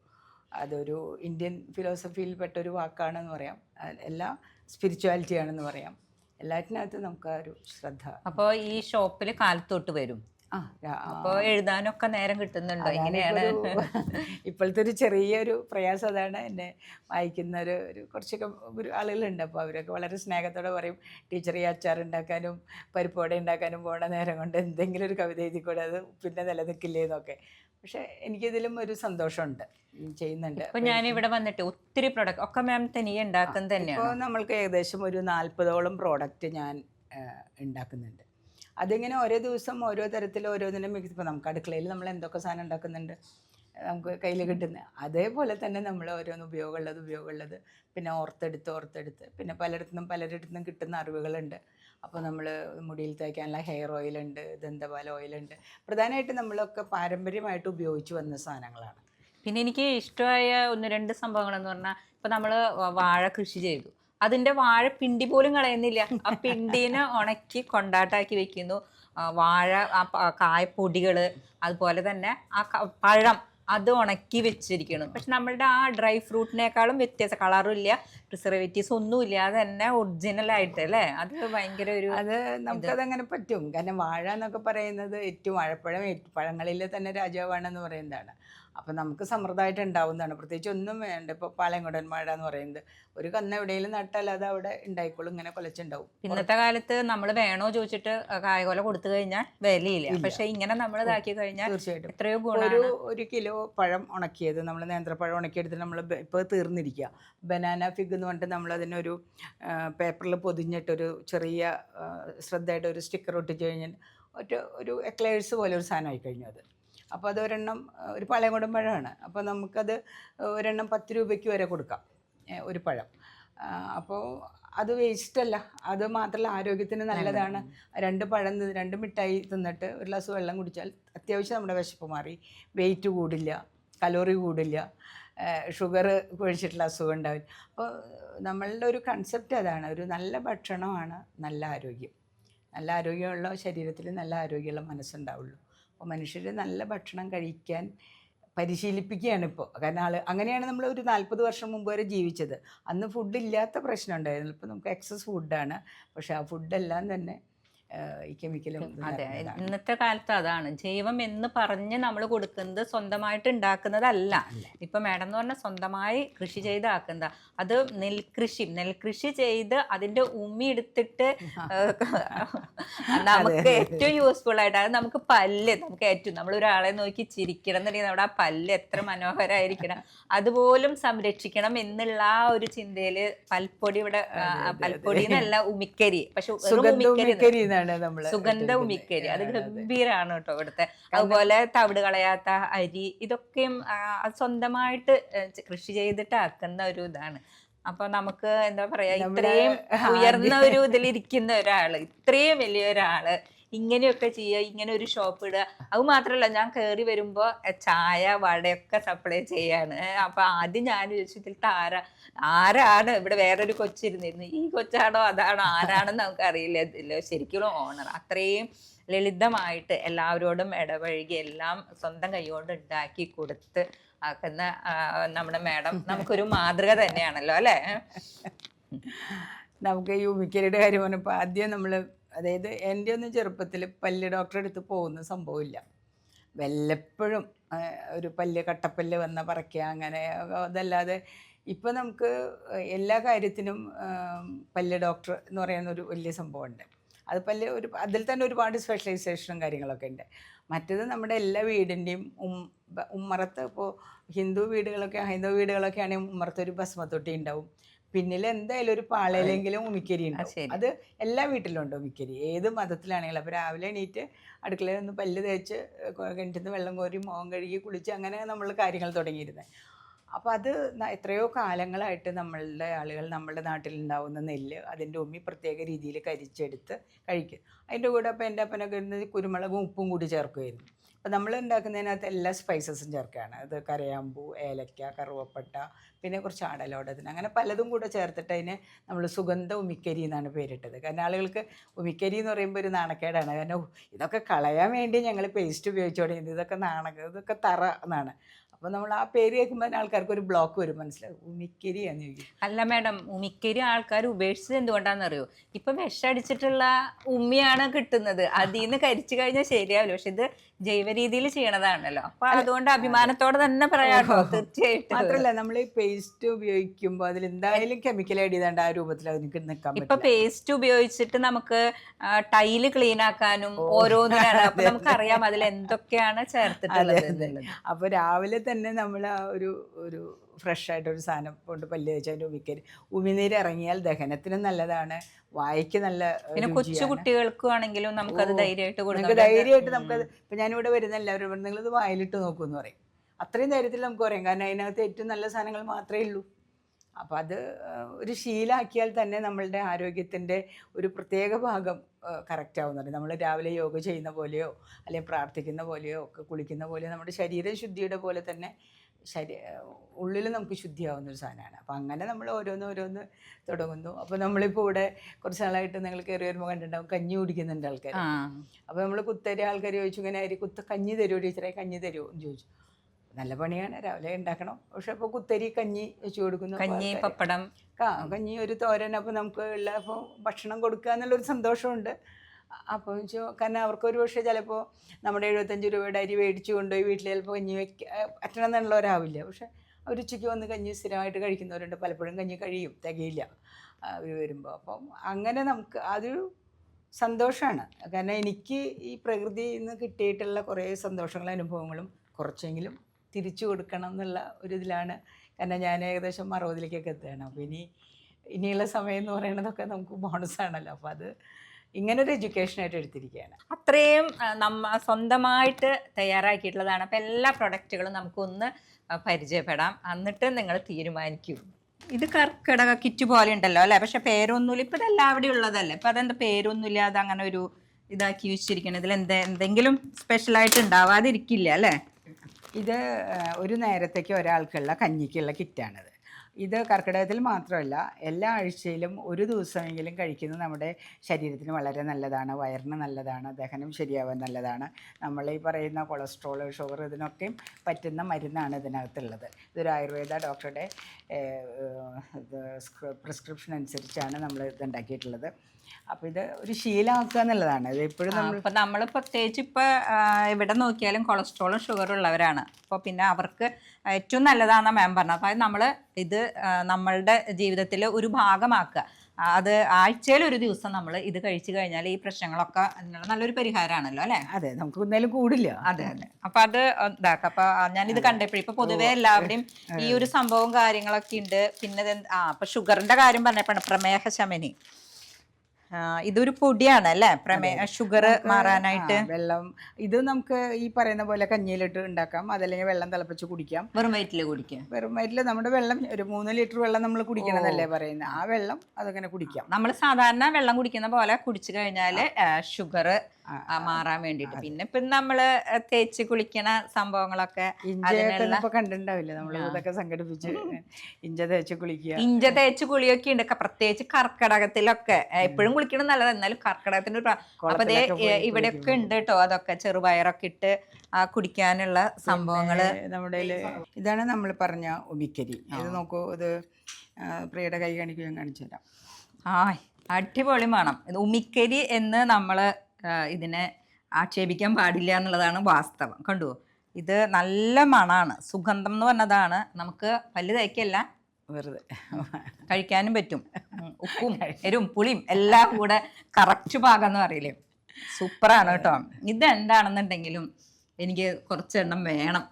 അതൊരു ഇന്ത്യൻ ഫിലോസഫിയിൽപ്പെട്ട ഒരു വാക്കാണെന്ന് പറയാം. എല്ലാ സ്പിരിച്വാലിറ്റിയാണെന്ന് സ്പിരിച്വാലിറ്റി പറയാം. എല്ലാറ്റിനകത്തും നമുക്ക് ആ ഒരു ശ്രദ്ധ. അപ്പൊ ഈ ഷോപ്പിൽ കാലത്തോട്ട് വരും. അപ്പോ എഴുതാനൊക്കെ നേരം കിട്ടുന്നുണ്ടോ? എങ്ങനെയാണ്? ഇപ്പോഴത്തെ ഒരു ചെറിയൊരു പ്രയാസം അതാണ് എന്നെ വായിക്കുന്ന ഒരു ഒരു കുറച്ചൊക്കെ ഒരു ആളുകളുണ്ട്. അപ്പോൾ അവരൊക്കെ വളരെ സ്നേഹത്തോടെ പറയും ടീച്ചർ ഈ അച്ചാർ ഉണ്ടാക്കാനും പരിപ്പോടെ ഉണ്ടാക്കാനും പോണ നേരം കൊണ്ട് എന്തെങ്കിലും ഒരു കവിത എഴുതിക്കൂടെ? അത് പിന്നെ നിലനിൽക്കില്ലേ എന്നൊക്കെ. പക്ഷെ എനിക്കിതിലും ഒരു സന്തോഷമുണ്ട് ചെയ്യുന്നുണ്ട്. ഇപ്പൊ ഞാൻ ഇവിടെ വന്നിട്ട് ഒത്തിരി പ്രൊഡക്റ്റ് ഒക്കെ മാം തനിയെ ഉണ്ടാക്കുന്നത് തന്നെയാണ്? ഇപ്പോൾ നമ്മൾക്ക് ഏകദേശം ഒരു നാൽപ്പതോളം പ്രോഡക്റ്റ് ഞാൻ ഉണ്ടാക്കുന്നുണ്ട്. അതിങ്ങനെ ഓരോ ദിവസം ഓരോ തരത്തിൽ ഓരോന്നിനും മിക്സ് ഇപ്പോൾ നമുക്ക് അടുക്കളയിൽ നമ്മൾ എന്തൊക്കെ സാധനം ഉണ്ടാക്കുന്നുണ്ട് നമുക്ക് കയ്യിൽ കിട്ടുന്ന അതേപോലെ തന്നെ നമ്മൾ ഓരോന്ന് ഉപയോഗമുള്ളത് ഉപയോഗമുള്ളത്. പിന്നെ ഓർത്തെടുത്ത് ഓർത്തെടുത്ത്. പിന്നെ പലയിടത്തുനിന്നും പലരിടത്തുനിന്നും കിട്ടുന്ന അറിവുകളുണ്ട്. അപ്പോൾ നമ്മൾ മുടിയിൽ തേക്കാനുള്ള ഹെയർ ഓയിലുണ്ട് ദന്തപാല ഓയിലുണ്ട് പ്രധാനമായിട്ട് നമ്മളൊക്കെ പാരമ്പര്യമായിട്ട് ഉപയോഗിച്ച് വന്ന സാധനങ്ങളാണ്. പിന്നെ എനിക്ക് ഇഷ്ടമായ ഒന്ന് രണ്ട് സംഭവങ്ങൾ എന്ന് പറഞ്ഞാൽ ഇപ്പം നമ്മൾ വാഴ കൃഷി ചെയ്തു. അതിന്റെ വാഴ പിണ്ടി പോലും കളയുന്നില്ല. ആ പിണ്ടീനെ ഉണക്കി കൊണ്ടാട്ടാക്കി വെക്കുന്നു. വാഴ ആ കായപ്പൊടികൾ അതുപോലെ തന്നെ ആ പഴം അത് ഉണക്കി വെച്ചിരിക്കണം. പക്ഷെ നമ്മളുടെ ആ ഡ്രൈ ഫ്രൂട്ടിനേക്കാളും വ്യത്യാസം കളറും ഇല്ല. പ്രിസർവേറ്റീവ്സ് ഒന്നും ഇല്ല. അത് തന്നെ ഒറിജിനൽ ആയിട്ട് അല്ലേ? അത് ഭയങ്കര ഒരു അത് നമുക്കതങ്ങനെ പറ്റും. കാരണം വാഴ എന്നൊക്കെ പറയുന്നത് ഏറ്റവും വാഴപ്പഴം പഴങ്ങളിലെ പഴങ്ങളിൽ തന്നെ രാജാവാണെന്ന് പറയുന്നതാണ്. അപ്പം നമുക്ക് സമൃദ്ധമായിട്ട് ഉണ്ടാവുന്നതാണ്. പ്രത്യേകിച്ച് ഒന്നും വേണ്ട. ഇപ്പോൾ പാലങ്കുടൻ മഴ എന്ന് പറയുന്നത് ഒരു കന്ന് എവിടെയെങ്കിലും നട്ടാൽ അത് അവിടെ ഉണ്ടായിക്കോളും ഇങ്ങനെ കൊലച്ചുണ്ടാവും. ഇന്നത്തെ കാലത്ത് നമ്മൾ വേണോ ചോദിച്ചിട്ട് കായകൊല കൊടുത്തു കഴിഞ്ഞാൽ വിലയില്ല. പക്ഷെ ഇങ്ങനെ നമ്മൾ ഇതാക്കി കഴിഞ്ഞാൽ തീർച്ചയായിട്ടും. എത്രയോ ഒരു ഒരു കിലോ പഴം ഉണക്കിയത് നമ്മൾ നേന്ത്രപ്പഴം ഉണക്കിയെടുത്ത് നമ്മൾ ഇപ്പോൾ തീർന്നിരിക്കുക. ബനാന ഫിഗ് എന്ന് പറഞ്ഞിട്ട് നമ്മൾ അതിനൊരു പേപ്പറിൽ പൊതിഞ്ഞിട്ടൊരു ചെറിയ ശ്രദ്ധയായിട്ട് ഒരു സ്റ്റിക്കർ ഒട്ടിച്ച് കഴിഞ്ഞാൽ ഒറ്റ ഒരു എക്ലേഴ്സ് പോലെ ഒരു സാധനമായി കഴിഞ്ഞു അത്. അപ്പോൾ അത് ഒരെണ്ണം ഒരു പാളയംകുടം പഴമാണ്. അപ്പോൾ നമുക്കത് ഒരെണ്ണം പത്ത് രൂപയ്ക്ക് വരെ കൊടുക്കാം ഒരു പഴം. അപ്പോൾ അത് വേസ്റ്റല്ല അത് മാത്രമല്ല ആരോഗ്യത്തിന് നല്ലതാണ്. രണ്ട് പഴം രണ്ട് മിഠായി തിന്നിട്ട് ഒരു ഗ്ലാസ് വെള്ളം കുടിച്ചാൽ അത്യാവശ്യം നമ്മുടെ വിശപ്പ് മാറി. വെയിറ്റ് കൂടില്ല കലോറി കൂടില്ല ഷുഗർ കുഴിച്ചിട്ടുള്ള അസുഖം ഉണ്ടാവില്ല. അപ്പോൾ നമ്മളുടെ ഒരു കൺസെപ്റ്റ് അതാണ്. ഒരു നല്ല ഭക്ഷണമാണ് നല്ല ആരോഗ്യം. നല്ല ആരോഗ്യമുള്ള ശരീരത്തിൽ നല്ല ആരോഗ്യമുള്ള മനസ്സുണ്ടാവുള്ളൂ. അപ്പോൾ മനുഷ്യർ നല്ല ഭക്ഷണം കഴിക്കാൻ പരിശീലിപ്പിക്കുകയാണ് ഇപ്പോൾ കാരണം ആൾ അങ്ങനെയാണ് നമ്മൾ ഒരു നാൽപ്പത് വർഷം മുമ്പ് വരെ ജീവിച്ചത്. അന്ന് ഫുഡ് ഇല്ലാത്ത പ്രശ്നം ഉണ്ടായിരുന്നു ഇപ്പം നമുക്ക് എക്സസ് ഫുഡാണ് പക്ഷേ ആ ഫുഡെല്ലാം തന്നെ ഈ കെമിക്കലും അതെ. ഇന്നത്തെ കാലത്ത് അതാണ്. ജൈവം എന്ന് പറഞ്ഞ് നമ്മൾ കൊടുക്കുന്നത് സ്വന്തമായിട്ട് ഉണ്ടാക്കുന്നതല്ല. ഇപ്പൊ മാഡം എന്ന് പറഞ്ഞാൽ സ്വന്തമായി കൃഷി ചെയ്താക്കുന്നത് അത് നെൽകൃഷി നെൽകൃഷി ചെയ്ത് അതിന്റെ ഉമ്മി എടുത്തിട്ട് നമുക്ക് ഏറ്റവും യൂസ്ഫുൾ ആയിട്ട് അത് നമുക്ക് പല്ല് നമുക്ക് ഏറ്റവും നമ്മൾ ഒരാളെ നോക്കി ചിരിക്കണം എന്നുണ്ടെങ്കിൽ നമ്മുടെ ആ പല്ല് എത്ര മനോഹരമായിരിക്കണം അതുപോലും സംരക്ഷിക്കണം എന്നുള്ള ആ ഒരു ചിന്തയിൽ പൽപ്പൊടി ഇവിടെ പൽപ്പൊടി എന്നല്ല ഉമിക്കരി. പക്ഷെ ഉമിക്കരി എന്നാണ് നമ്മൾ സുഗന്ധ ഉമിക്കരി അത് ഗംഭീരാണ് കേട്ടോ ഇവിടുത്തെ. അതുപോലെ തവിട് കളയാത്ത അരി ഇതൊക്കെയും സ്വന്തമായിട്ട് കൃഷി ചെയ്തിട്ട് ആക്കുന്ന ഒരു ഇതാണ്. അപ്പൊ നമുക്ക് എന്താ പറയാ ഇത്രയും ഉയർന്ന ഒരു ഇതിലിരിക്കുന്ന ഒരാൾ ഇത്രയും വലിയ ഒരാൾ ഇങ്ങനെയൊക്കെ ചെയ്യുക ഇങ്ങനെ ഒരു ഷോപ്പ് ഇടുക. അത് മാത്രമല്ല ഞാൻ കയറി വരുമ്പോൾ ചായ വടയൊക്കെ സപ്ലൈ ചെയ്യാണ്. അപ്പൊ ആദ്യം ഞാൻ ചോദിച്ചു താര. ആരാ ആരാണ്? ഇവിടെ വേറൊരു കൊച്ചിരുന്നിരുന്നു ഈ കൊച്ചാണോ? അതാണോ? ആരാണെന്ന് നമുക്ക് അറിയില്ല ശരിക്കും ഓണർ അത്രയും ലളിതമായിട്ട് എല്ലാവരോടും ഇടപഴകി എല്ലാം സ്വന്തം കൈകൊണ്ട് ഉണ്ടാക്കി കൊടുത്ത് ആക്കുന്ന നമ്മുടെ മാഡം നമുക്കൊരു മാതൃക തന്നെയാണല്ലോ അല്ലേ? നമുക്ക് ഈ ഉമിക്കലിയുടെ കാര്യം പറഞ്ഞപ്പോൾ ആദ്യം നമ്മൾ അതായത് എന്റെ ഒന്നും ചെറുപ്പത്തിൽ പല്ല് ഡോക്ടറെ അടുത്ത് പോകുന്ന സംഭവമില്ല. വല്ലപ്പോഴും ഒരു പല്ല് കട്ടപ്പല്ല് വന്ന പറയ്ക്കുക അങ്ങനെ അതല്ലാതെ ഇപ്പം നമുക്ക് എല്ലാ കാര്യത്തിനും പല്ല് ഡോക്ടർ എന്ന് പറയുന്ന ഒരു വലിയ സംഭവമുണ്ട്. അത് പല്ല് ഒരു അതിൽ തന്നെ ഒരുപാട് സ്പെഷ്യലൈസേഷനും കാര്യങ്ങളൊക്കെ ഉണ്ട്. മറ്റത് നമ്മുടെ എല്ലാ വീടിന്റെയും ഉം ഉമ്മറത്ത് ഇപ്പോൾ ഹിന്ദു വീടുകളൊക്കെ ഹൈന്ദവ വീടുകളൊക്കെ ആണെങ്കിൽ ഉമ്മറത്ത് ഒരു ഭസ്മത്തൊട്ടി ഉണ്ടാവും. പിന്നിൽ എന്തായാലും ഒരു പാളയിലെങ്കിലും ഉമിക്കരി ഉണ്ടാവും അത് എല്ലാ വീട്ടിലും ഉണ്ട് ഉമിക്കരി ഏത് മതത്തിലാണെങ്കിലും. അപ്പോൾ രാവിലെ എണീറ്റ് അടുക്കളയിൽ നിന്ന് പല്ല് തേച്ച് കിണറ്റിൽ നിന്ന് വെള്ളം കോരി മുഖം കഴുകി കുളിച്ച് അങ്ങനെ നമ്മൾ കാര്യങ്ങൾ തുടങ്ങിയിരുന്നത് അപ്പോൾ അത് എത്രയോ കാലങ്ങളായിട്ട് നമ്മളുടെ ആളുകൾ നമ്മുടെ നാട്ടിലുണ്ടാവുന്ന നെല്ല് അതിന്റെ ഉമ്മി പ്രത്യേക രീതിയിൽ കരിച്ചെടുത്ത് കഴിക്കും. അതിന്റെ കൂടെ അപ്പോൾ എന്റെ അപ്പനൊക്കെ ഇരുന്ന് കുരുമുളകും ഉപ്പും കൂടി ചേർക്കുമായിരുന്നു അപ്പോൾ നമ്മൾ ഉണ്ടാക്കുന്നതിനകത്ത് എല്ലാ സ്പൈസസും ചേർക്കുകയാണ്. അത് കരയാമ്പൂ ഏലക്ക കറുവപ്പട്ട പിന്നെ കുറച്ച് ആടലോടത്തിന് അങ്ങനെ പലതും കൂടെ ചേർത്തിട്ട് അതിന് നമ്മൾ സുഗന്ധ ഉമിക്കരി എന്നാണ് പേരിട്ടത്. കാരണം ആളുകൾക്ക് ഉമിക്കരി എന്ന് പറയുമ്പോൾ ഒരു നാണക്കേടാണ്. കാരണം ഇതൊക്കെ കളയാൻ വേണ്ടി ഞങ്ങൾ പേസ്റ്റ് ഉപയോഗിച്ചു തുടങ്ങിയത്. ഇതൊക്കെ നാണക ഇതൊക്കെ തറ എന്നാണ്. അപ്പോൾ നമ്മൾ ആ പേര് കേൾക്കുമ്പോൾ ആൾക്കാർക്ക് ഒരു ബ്ലോക്ക് വരും. മനസ്സിലാവും ഉമിക്കരി എന്ന് ചോദിക്കും. അല്ല മാഡം ഉമിക്കരി ആൾക്കാർ ഉപേക്ഷിച്ചത് എന്തുകൊണ്ടാണെന്നറിയോ? വിഷം അടിച്ചിട്ടുള്ള ഉമ്മിയാണ് കിട്ടുന്നത്. അതിൽ നിന്ന് കരിച്ചു കഴിഞ്ഞാൽ ശരിയാവില്ല. പക്ഷെ ഇത് ജൈവ രീതിയിൽ ചെയ്യണതാണല്ലോ. അപ്പൊ അതുകൊണ്ട് അഭിമാനത്തോടെ തന്നെ പറയാട്ടോ തീർച്ചയായിട്ടും. മാത്രല്ല നമ്മൾ ഈ പേസ്റ്റ് ഉപയോഗിക്കുമ്പോൾ അതിൽ എന്തായാലും കെമിക്കൽ ആഡ് ചെയ്താണ്ട് ആ രൂപത്തിൽ അതിനൊക്കെ നിൽക്കാൻ ഇപ്പൊ പേസ്റ്റ് ഉപയോഗിച്ചിട്ട് നമുക്ക് ടൈൽ ക്ലീൻ ആക്കാനും ഓരോന്നിനാണ്. അപ്പൊ നമുക്കറിയാം അതിൽ എന്തൊക്കെയാണ് ചേർത്തിട്ടുള്ളത് അപ്പൊ രാവിലെ തന്നെ നമ്മൾ ആ ഒരു ഒരു ഫ്രഷ് ആയിട്ടൊരു സാധനം കൊണ്ട് പല്ല് വെച്ച് അതിന്റെ ഉമിനീര് ഇറങ്ങിയാൽ ദഹനത്തിനും നല്ലതാണ്. വായിക്ക് നല്ല പിന്നെ കൊച്ചു കുട്ടികൾക്ക് ആണെങ്കിലും നമുക്കത് അത് ധൈര്യമായിട്ട് കൊടുക്കും ധൈര്യമായിട്ട് നമുക്കത് ഇപ്പം ഞാനിവിടെ വരുന്ന എല്ലാവരും ഇത് നിങ്ങളിത് വായിലിട്ട് നോക്കുമെന്ന് പറയും. അത്രയും ധൈര്യത്തിൽ നമുക്ക് പറയാം. കാരണം അതിനകത്ത് ഏറ്റവും നല്ല സാധനങ്ങൾ മാത്രമേ ഉള്ളൂ. അപ്പോൾ അത് ഒരു ശീലാക്കിയാൽ തന്നെ നമ്മളുടെ ആരോഗ്യത്തിന്റെ ഒരു പ്രത്യേക ഭാഗം കറക്റ്റ് ആവുന്നുണ്ട്. നമ്മൾ രാവിലെ യോഗ ചെയ്യുന്ന പോലെയോ അല്ലെങ്കിൽ പ്രാർത്ഥിക്കുന്ന പോലെയോ ഒക്കെ കുളിക്കുന്ന പോലെയോ നമ്മുടെ ശരീരശുദ്ധിയുടെ പോലെ തന്നെ ശരീ ഉള്ളിൽ നമുക്ക് ശുദ്ധിയാവുന്ന ഒരു സാധനമാണ്. അപ്പോൾ അങ്ങനെ നമ്മൾ ഓരോന്ന് ഓരോന്ന് തുടങ്ങുന്നു. അപ്പോൾ നമ്മളിപ്പോൾ ഇവിടെ കുറച്ച് നാളായിട്ട് നിങ്ങൾ കയറി വരുമ്പോൾ കണ്ടിട്ടുണ്ടാവും കഞ്ഞി കുടിക്കുന്നുണ്ട് ആൾക്കാർ അപ്പോൾ നമ്മൾ കുത്തരി ആൾക്കാർ ചോദിച്ചു ഇങ്ങനെ അരി കുത്ത കഞ്ഞി തരുമോ? ടീച്ചറെ കഞ്ഞി തരുമോ? എന്ന് ചോദിച്ചു. നല്ല പണിയാണ് രാവിലെ ഉണ്ടാക്കണം. പക്ഷെ അപ്പോൾ കുത്തരി കഞ്ഞി വെച്ച് കൊടുക്കുന്നു കഞ്ഞി പപ്പടം. കഞ്ഞി ഒരു തോരൻ. അപ്പോൾ നമുക്ക് ഉള്ള അപ്പോൾ ഭക്ഷണം കൊടുക്കുക എന്നുള്ളൊരു സന്തോഷമുണ്ട്. അപ്പോൾ വെച്ചു കാരണം അവർക്ക് ഒരു പക്ഷേ ചിലപ്പോൾ നമ്മുടെ എഴുപത്തഞ്ച് രൂപയുടെ അരി മേടിച്ചു കൊണ്ടുപോയി വീട്ടിൽ ചിലപ്പോൾ കഞ്ഞി വയ്ക്ക പറ്റണം എന്നുള്ളവരാവില്ല പക്ഷേ അവർ ഉച്ചയ്ക്ക് വന്ന് കഞ്ഞി സ്ഥിരമായിട്ട് കഴിക്കുന്നവരുണ്ട്. പലപ്പോഴും കഞ്ഞി കഴിയും. തികയില്ല. അവർ വരുമ്പോൾ അപ്പം അങ്ങനെ നമുക്ക് അതൊരു സന്തോഷമാണ് കാരണം എനിക്ക് ഈ പ്രകൃതിയിൽ നിന്ന് കിട്ടിയിട്ടുള്ള കുറേ സന്തോഷങ്ങളും അനുഭവങ്ങളും കുറച്ചെങ്കിലും തിരിച്ചു കൊടുക്കണം എന്നുള്ള ഒരു ഇതിലാണ്. കാരണം ഞാൻ ഏകദേശം അറുപതിലേക്കൊക്കെ എത്തുകയാണ്. അപ്പോൾ ഇനി ഇനിയുള്ള സമയം എന്ന് പറയുന്നതൊക്കെ നമുക്ക് ബോണസ് ആണല്ലോ. അപ്പോൾ അത് ഇങ്ങനൊരു എഡ്യൂക്കേഷനായിട്ട് എടുത്തിരിക്കുകയാണ് അത്രയും നമ്മ സ്വന്തമായിട്ട് തയ്യാറാക്കിയിട്ടുള്ളതാണ്. അപ്പോൾ എല്ലാ പ്രൊഡക്റ്റുകളും നമുക്കൊന്ന് പരിചയപ്പെടാം. എന്നിട്ട് നിങ്ങൾ തീരുമാനിക്കൂ. ഇത് കർക്കിടക കിറ്റ് പോലെ ഉണ്ടല്ലോ അല്ലേ? പക്ഷെ പേരൊന്നുമില്ല. ഇപ്പം ഇതെല്ലാം അവിടെ ഉള്ളതല്ലേ? ഇപ്പം അതെന്താ പേരൊന്നുമില്ല അത് അങ്ങനെ ഒരു ഇതാക്കി വെച്ചിരിക്കണം ഇതിൽ എന്താ എന്തെങ്കിലും സ്പെഷ്യലായിട്ട് ഉണ്ടാവാതിരിക്കില്ല അല്ലേ? ഇത് ഒരു നേരത്തേക്ക് ഒരാൾക്കുള്ള കഞ്ഞിക്കുള്ള കിറ്റാണിത് ഇത് കർക്കിടകത്തിൽ മാത്രമല്ല എല്ലാ ആഴ്ചയിലും ഒരു ദിവസമെങ്കിലും കഴിക്കുന്നത് നമ്മുടെ ശരീരത്തിന് വളരെ നല്ലതാണ് വയറിന് നല്ലതാണ് ദഹനം ശരിയാവാൻ നല്ലതാണ്. നമ്മൾ ഈ പറയുന്ന കൊളസ്ട്രോൾ ഷുഗർ ഇതിനൊക്കെയും പറ്റുന്ന മരുന്നാണ് ഇതിനകത്തുള്ളത്. ഇതൊരു ആയുർവേദ ഡോക്ടറുടെ പ്രിസ്ക്രിപ്ഷൻ അനുസരിച്ചാണ് നമ്മൾ ഇത് ഉണ്ടാക്കിയിട്ടുള്ളത്. അപ്പോൾ ഇത് ഒരു ശീലമാക്കുക എന്നുള്ളതാണ്. ഇത് എപ്പോഴും നമ്മൾ ഇപ്പൊ നമ്മൾ പ്രത്യേകിച്ച് ഇപ്പൊ എവിടെ നോക്കിയാലും കൊളസ്ട്രോളും ഷുഗറും ഉള്ളവരാണ്. അപ്പോൾ പിന്നെ അവർക്ക് ഏറ്റവും നല്ലതാണെന്ന് മാം പറഞ്ഞത്. അപ്പോൾ നമ്മൾ ഇത് നമ്മളുടെ ജീവിതത്തിൽ ഒരു ഭാഗമാക്കുക. അത് ആഴ്ചയിൽ ഒരു ദിവസം നമ്മൾ ഇത് കഴിച്ചു കഴിഞ്ഞാൽ ഈ പ്രശ്നങ്ങളൊക്കെ അതിനുള്ള നല്ലൊരു പരിഹാരമാണല്ലോ അല്ലേ? അതെ നമുക്ക് എന്തായാലും കൂടില്ല. അതെ അതെ. അപ്പൊ അത് ഇതാക്കാം. അപ്പൊ ഞാനിത് കണ്ടപ്പോഴും ഇപ്പൊ പൊതുവേ എല്ലാവരുടെയും ഈ ഒരു സംഭവവും കാര്യങ്ങളൊക്കെ ഉണ്ട്. പിന്നെ ആ അപ്പൊ ഷുഗറിന്റെ കാര്യം പറഞ്ഞപ്പോഴാണ് പ്രമേഹ ശമനി ഇതൊരു പൊടിയാണ് അല്ലേ? പ്രമേഹ ഷുഗർ മാറാനായിട്ട്. വെള്ളം. ഇത് നമുക്ക് ഈ പറയുന്ന പോലെ കഞ്ഞിയിലിട്ട് ഉണ്ടാക്കാം. അതല്ലെങ്കിൽ വെള്ളം തിളപ്പിച്ച് കുടിക്കാം. വെറും വയറ്റിൽ കുടിക്കാം. വെറും വയറ്റിൽ നമ്മുടെ വെള്ളം ഒരു മൂന്ന് ലിറ്റർ വെള്ളം നമ്മൾ കുടിക്കണമെന്നല്ലേ പറയുന്നത്. ആ വെള്ളം അതങ്ങനെ കുടിക്കാം. നമ്മൾ സാധാരണ വെള്ളം കുടിക്കുന്ന പോലെ കുടിച്ചു കഴിഞ്ഞാൽ ഷുഗർ മാറാൻ വേണ്ടിട്ട് പിന്നെ ഇപ്പൊ നമ്മൾ തേച്ച് കുളിക്കണ സംഭവങ്ങളൊക്കെ കണ്ടിട്ടുണ്ടാവില്ല? നമ്മൾ ഇതൊക്കെ സംഘടിപ്പിച്ച് ഇഞ്ച തേച്ച് കുളിക്കുക. ഇഞ്ച തേച്ച് കുളിയൊക്കെ ഉണ്ട്. പ്രത്യേകിച്ച് കർക്കിടകത്തിലൊക്കെ. എപ്പോഴും കുളിക്കണം നല്ലതാണ് എന്നാലും കർക്കിടകത്തിന്റെ അപ്പൊ പോയി ഇവിടെയൊക്കെ ഉണ്ട് കേട്ടോ അതൊക്കെ. ചെറുപയറൊക്കെ ഇട്ട് ആ കുടിക്കാനുള്ള സംഭവങ്ങൾ. നമ്മുടെ ഇതാണ് നമ്മൾ പറഞ്ഞ ഉമിക്കരി. ഇത് നോക്കൂ ഇത് ആ, പ്രിയയുടെ കൈ കാണിക്കുകയും കാണിച്ചു തരാം ആ അടിപൊളി മണം. ഇത് ഉമിക്കരി എന്ന് നമ്മൾ ഇതിനെ ആക്ഷേപിക്കാൻ പാടില്ല എന്നുള്ളതാണ് വാസ്തവം. കണ്ടു? ഇത് നല്ല മണമാണ് സുഗന്ധം എന്ന് പറഞ്ഞതാണ്. നമുക്ക് പല്ല് തേക്കല്ല വെറുതെ. കഴിക്കാനും പറ്റും. ഉപ്പും എരും പുളിയും എല്ലാം കൂടെ കറക്റ്റ് പാകം എന്ന് പറയില്ലേ? സൂപ്പറാണ് കേട്ടോ. ഇത് എന്താണെന്നുണ്ടെങ്കിലും എനിക്ക് കുറച്ചെണ്ണം വേണം.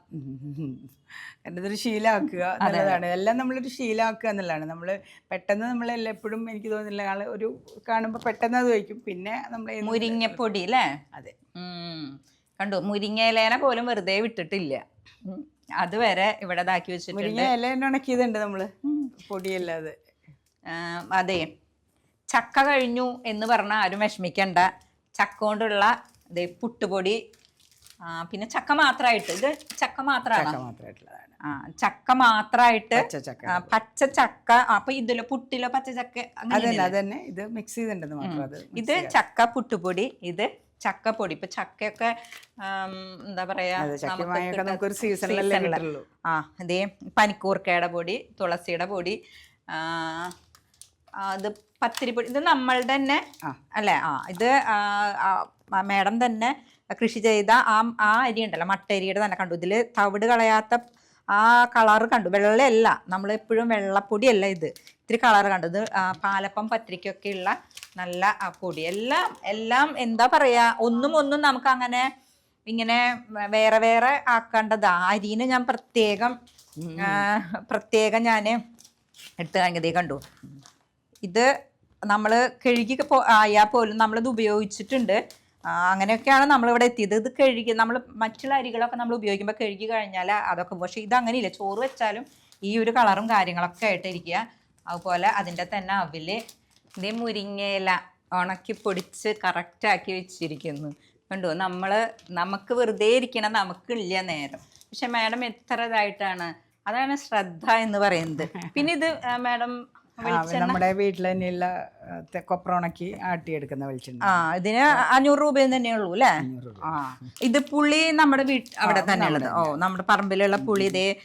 എന്നതൊരു ശീലാക്കുക ശീലമാക്കുക എന്നുള്ളതാണ്. എല്ലാം നമ്മളൊരു ശീലമാക്കുക എന്നുള്ളതാണ്. നമ്മൾ പെട്ടെന്ന് നമ്മൾ എപ്പോഴും എനിക്ക് തോന്നുന്നില്ല ആൾ ഒരു കാണുമ്പോൾ പെട്ടെന്ന് അത് വയ്ക്കും പിന്നെ നമ്മൾ മുരിങ്ങപ്പൊടി അല്ലേ? അതെ. കണ്ടു. മുരിങ്ങയിലേന പോലും വെറുതെ വിട്ടിട്ടില്ല. അതുവരെ ഇവിടെ ഇതാക്കി വെച്ചിട്ടുണ്ട്. മുരിങ്ങ ഉണക്കിയതുണ്ട് നമ്മൾ. പൊടിയല്ലാതെ അതെ. ചക്ക കഴിഞ്ഞു എന്ന് പറഞ്ഞാൽ ആരും വിഷമിക്കണ്ട. ചക്ക കൊണ്ടുള്ള പുട്ടുപൊടി ആ, പിന്നെ ചക്ക മാത്രമായിട്ട് ഇത് ചക്ക മാത്രമാണ് ചക്ക മാത്രമായിട്ടുള്ളതാണ് ആ ചക്ക മാത്രമായിട്ട് പച്ച ചക്ക ആ, പച്ച ചക്ക അപ്പൊ ഇതിലോ പുട്ടിലോ പച്ച ചക്ക അങ്ങനെ അതന്നെ അതന്നെ. ഇത് മിക്സ് ചെയ്തിട്ടുണ്ടെന്ന് മാത്രം അത് ഇത് ചക്ക പുട്ടുപൊടി ഇത് ചക്കപ്പൊടി ഇപ്പൊ ചക്കയൊക്കെ എന്താ പറയാ നമുക്കൊരു സീസണിലല്ലേ കിട്ടുള്ളൂ. ആ ഇതേ പനിക്കൂർക്കയുടെ പൊടി തുളസിയുടെ പൊടി ഇത് പത്തിരിപ്പൊടി. ഇത് നമ്മളുടെ തന്നെ അല്ലേ? ആ ഇത് മാഡം തന്നെ കൃഷി ചെയ്ത ആ ആ അരി ഉണ്ടല്ലോ മട്ടരിയുടെ തന്നെ കണ്ടു. ഇതിൽ തവിട് കളയാത്ത ആ കളറ് കണ്ടു. വെള്ളയല്ല നമ്മൾ എപ്പോഴും വെള്ളപ്പൊടിയല്ല ഇത്. ഇത്തിരി കളർ കണ്ടു. ഇത് പാലപ്പം പത്രിക്കൊക്കെ ഉള്ള നല്ല പൊടി. എല്ലാം എല്ലാം എന്താ പറയുക ഒന്നും ഒന്നും നമുക്ക് അങ്ങനെ ഇങ്ങനെ വേറെ വേറെ ആക്കേണ്ടതാ. അരിന് ഞാൻ പ്രത്യേകം പ്രത്യേകം ഞാൻ എടുത്ത് കഴിഞ്ഞതേ കണ്ടു. ഇത് നമ്മൾ കഴുകി പോ ആയാൽ പോലും നമ്മളിത് ഉപയോഗിച്ചിട്ടുണ്ട്. അങ്ങനെയൊക്കെയാണ് നമ്മളിവിടെ എത്തിയത്. ഇത് കഴുകി നമ്മൾ മറ്റുള്ള അരികളൊക്കെ നമ്മൾ ഉപയോഗിക്കുമ്പോൾ കഴുകി കഴിഞ്ഞാൽ അതൊക്കെ പക്ഷേ ഇത് അങ്ങനെയില്ല. ചോറ് വെച്ചാലും ഈ ഒരു കളറും കാര്യങ്ങളൊക്കെ ആയിട്ട് ഇരിക്കുക. അതുപോലെ അതിന്റെ തന്നെ അവിൽ ഇതേ മുരിങ്ങയില ഉണക്കി പൊടിച്ച് കറക്റ്റാക്കി വെച്ചിരിക്കുന്നു. കണ്ടോ? നമ്മൾ നമുക്ക് വെറുതെ ഇരിക്കണം നമുക്കില്ല നേരം. പക്ഷെ മാഡം എത്ര ഇതായിട്ടാണ്. അതാണ് ശ്രദ്ധ എന്ന് പറയുന്നത്. പിന്നെ ഇത് മാഡം നമ്മുടെ വീട്ടിൽ തന്നെയുള്ള ആ, തെ- കൊപ്ര ഉണക്കി ആട്ടിയെടുക്കുന്ന വെളിച്ചെണ്ണ. ആ ഇതിന് അഞ്ഞൂറ് രൂപ തന്നെ ഉള്ളൂ അല്ലേ? ആ ഇത് പുളി നമ്മുടെ വീട്ട് അവിടെ തന്നെ ഉള്ളത് ഓ നമ്മുടെ പറമ്പിലുള്ള പുളി ഇതേ.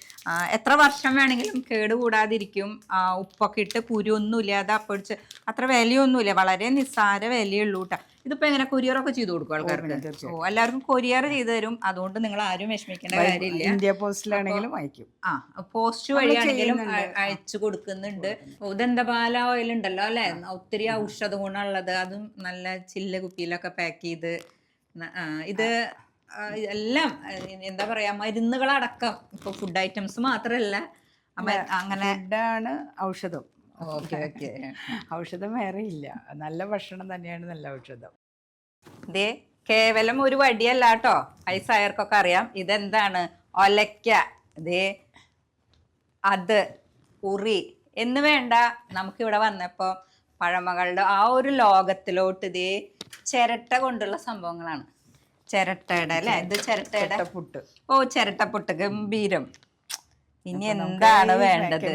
എത്ര വർഷം വേണമെങ്കിലും കേട് കൂടാതിരിക്കും. ആ, ഉപ്പൊക്കെ ഇട്ട് കുരു ഒന്നുമില്ലാതെ അപ്പൊടിച്ച് അത്ര വിലയൊന്നുമില്ല. വളരെ നിസ്സാര വിലയുള്ളൂ കേട്ടോ. ഇതിപ്പോ എങ്ങനെ കൊറിയറൊക്കെ ചെയ്തു കൊടുക്കും ആൾക്കാർക്ക്? ഓ എല്ലാവർക്കും കൊറിയർ ചെയ്തു തരും. അതുകൊണ്ട് നിങ്ങൾ ആരും വിഷമിക്കേണ്ട കാര്യമില്ല. ഇന്ത്യ പോസ്റ്റിലാണെങ്കിലും അയക്കും. ആ പോസ്റ്റ് വഴിയാണെങ്കിലും അയച്ചു കൊടുക്കുന്നുണ്ട്. ഓ, ദന്തപാല ഓയിൽ ഉണ്ടല്ലോ അല്ലെ? ഒത്തിരി ഔഷധ ഗുണമുള്ളത്. അതും നല്ല ചില്ല കുപ്പിയിലൊക്കെ പാക്ക് ചെയ്ത് ഇത് എല്ലാം എന്താ പറയാ മരുന്നുകളടക്കം. ഇപ്പൊ ഫുഡ് ഐറ്റംസ് മാത്രല്ല. അങ്ങനെ ഫുഡാണ് ഔഷധം. Okay okay. ഔഷധം വേറെ ഇല്ല. നല്ല ഭക്ഷണം തന്നെയാണ് നല്ല ഔഷധം. ഇതേ കേവലം ഒരു വടിയല്ല കേട്ടോ. വയസ്സായവർക്കൊക്കെ അറിയാം. ഇതെന്താണ്? ഒലയ്ക്ക. ഇതേ അത് ഉറി. എന്ന് വേണ്ട. നമുക്കിവിടെ വന്നപ്പോൾ പഴമകളുടെ ആ ഒരു ലോകത്തിലോട്ട് ഇതേ ചിരട്ട കൊണ്ടുള്ള സംഭവങ്ങളാണ്. ചിരട്ടയുടെ അല്ലെ? ഇത് ചിരട്ടയുടെ? പുട്ട് ഓ ചിരട്ട പുട്ട് ഗംഭീരം. ഇനി എന്താണ് വേണ്ടത്?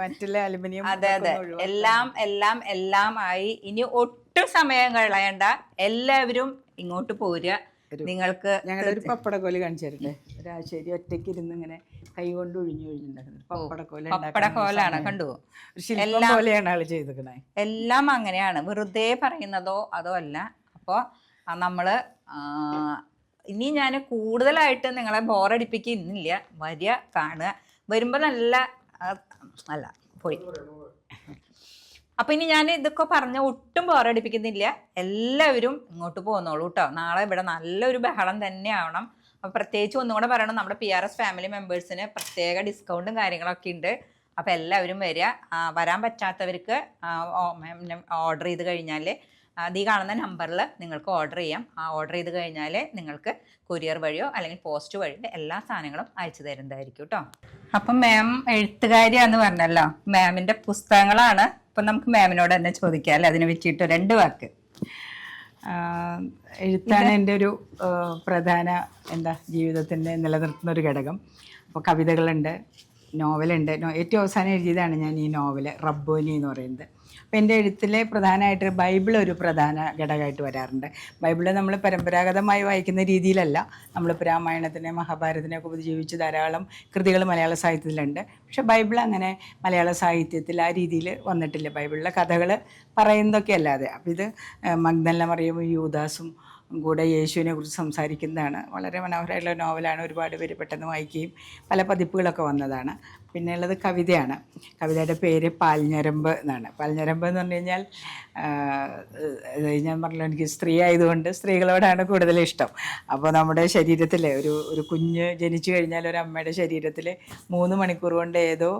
മറ്റുള്ള അലുമിനിയം അതെ അതെ. എല്ലാം എല്ലാം എല്ലാം ആയി. ഇനി ഒട്ടും സമയം കളയണ്ട. എല്ലാവരും ഇങ്ങോട്ട് പോരുക. നിങ്ങൾക്ക് ഞങ്ങളൊരു പപ്പടക്കോൽ കാണിച്ചു തരട്ടെ ഒരാശേരി ഒറ്റയ്ക്ക് ഇരുന്ന് ഇങ്ങനെ കൈ കൊണ്ട് ഒഴിഞ്ഞു പപ്പടക്കോൽ പപ്പടക്കോലാണ് കണ്ടു. പോലെയാണ് ആൾ എല്ലാം അങ്ങനെയാണ്. വെറുതെ പറയുന്നതോ അതോ അല്ല. അപ്പോൾ നമ്മൾ ഇനി ഞാൻ കൂടുതലായിട്ട് നിങ്ങളെ ബോറടിപ്പിക്കുന്നില്ല വരിക കാണുക. വരുമ്പോൾ നല്ല അല്ല പോയി. അപ്പൊ ഇനി ഞാൻ ഇതൊക്കെ പറഞ്ഞ ഒട്ടും പോരടിപ്പിക്കുന്നില്ല എല്ലാവരും ഇങ്ങോട്ട് പോകുന്നോളൂ കേട്ടോ നാളെ ഇവിടെ നല്ലൊരു ബഹളം തന്നെ ആവണം. അപ്പൊ പ്രത്യേകിച്ച് ഒന്നും കൂടെ പറയണം. നമ്മുടെ പി ആർ എസ് ഫാമിലി മെമ്പേഴ്സിന് പ്രത്യേക ഡിസ്കൗണ്ടും കാര്യങ്ങളൊക്കെ ഉണ്ട്. അപ്പൊ എല്ലാവരും വരിക. വരാൻ പറ്റാത്തവർക്ക് ഓർഡർ ചെയ്ത് കഴിഞ്ഞാൽ അത് ഈ കാണുന്ന നമ്പറിൽ നിങ്ങൾക്ക് ഓർഡർ ചെയ്യാം. ആ ഓർഡർ ചെയ്ത് കഴിഞ്ഞാൽ നിങ്ങൾക്ക് കൊറിയർ വഴിയോ അല്ലെങ്കിൽ പോസ്റ്റ് വഴിയോ എല്ലാ സാധനങ്ങളും അയച്ചു തരുന്നതായിരിക്കും കേട്ടോ അപ്പം മാം എഴുത്തുകാരിയാന്ന് പറഞ്ഞല്ലോ. മാമിന്റെ പുസ്തകങ്ങളാണ് ഇപ്പം നമുക്ക് മാമിനോട് തന്നെ ചോദിക്കാം അല്ലെ? അതിനെ വെച്ചിട്ട് രണ്ട് വാക്ക്. എഴുത്താണ് എന്റെ ഒരു പ്രധാന എന്താ ജീവിതത്തിന്റെ നിലനിർത്തുന്ന ഒരു ഘടകം. അപ്പോൾ കവിതകളുണ്ട് നോവലുണ്ട്. ഏറ്റവും അവസാനം എഴുതിയതാണ് ഞാൻ ഈ നോവൽ റബ്ബോനി എന്ന് പറയുന്നത്. അപ്പോൾ എന്റെ എഴുത്തിലെ പ്രധാനമായിട്ട് ബൈബിൾ ഒരു പ്രധാന ഘടകമായിട്ട് വരാറുണ്ട്. ബൈബിൾ നമ്മൾ പരമ്പരാഗതമായി വായിക്കുന്ന രീതിയിലല്ല. നമ്മളിപ്പോൾ രാമായണത്തിനെ മഹാഭാരതത്തിനെ ഒക്കെ ഉപജീവിച്ച് ധാരാളം കൃതികൾ മലയാള സാഹിത്യത്തിലുണ്ട്. പക്ഷെ ബൈബിൾ അങ്ങനെ മലയാള സാഹിത്യത്തിൽ ആ രീതിയിൽ വന്നിട്ടില്ല. ബൈബിളിലെ കഥകൾ പറയുന്നതൊക്കെ അല്ലാതെ. അപ്പം ഇത് മഗ്നല്ല മറിയുമ്പോൾ യൂദാസും കൂടെ യേശുവിനെ കുറിച്ച് സംസാരിക്കുന്നതാണ്. വളരെ മനോഹരമായിട്ടുള്ള നോവലാണ് ഒരുപാട് പേര് പെട്ടെന്ന് വായിക്കുകയും പല പതിപ്പുകളൊക്കെ വന്നതാണ്. പിന്നെ ഉള്ളത് കവിതയാണ്. കവിതയുടെ പേര് പാൽഞ്ഞരമ്പ് എന്നാണ്. പാൽഞ്ഞരമ്പ് എന്ന് പറഞ്ഞു കഴിഞ്ഞാൽ ഞാൻ പറഞ്ഞല്ലോ എനിക്ക് സ്ത്രീ ആയതുകൊണ്ട് സ്ത്രീകളോടാണ് കൂടുതൽ ഇഷ്ടം. അപ്പോൾ നമ്മുടെ ശരീരത്തിൽ ഒരു ഒരു കുഞ്ഞ് ജനിച്ചു കഴിഞ്ഞാൽ ഒരു അമ്മയുടെ ശരീരത്തിൽ മൂന്ന് മണിക്കൂർ കൊണ്ട് ഏതോ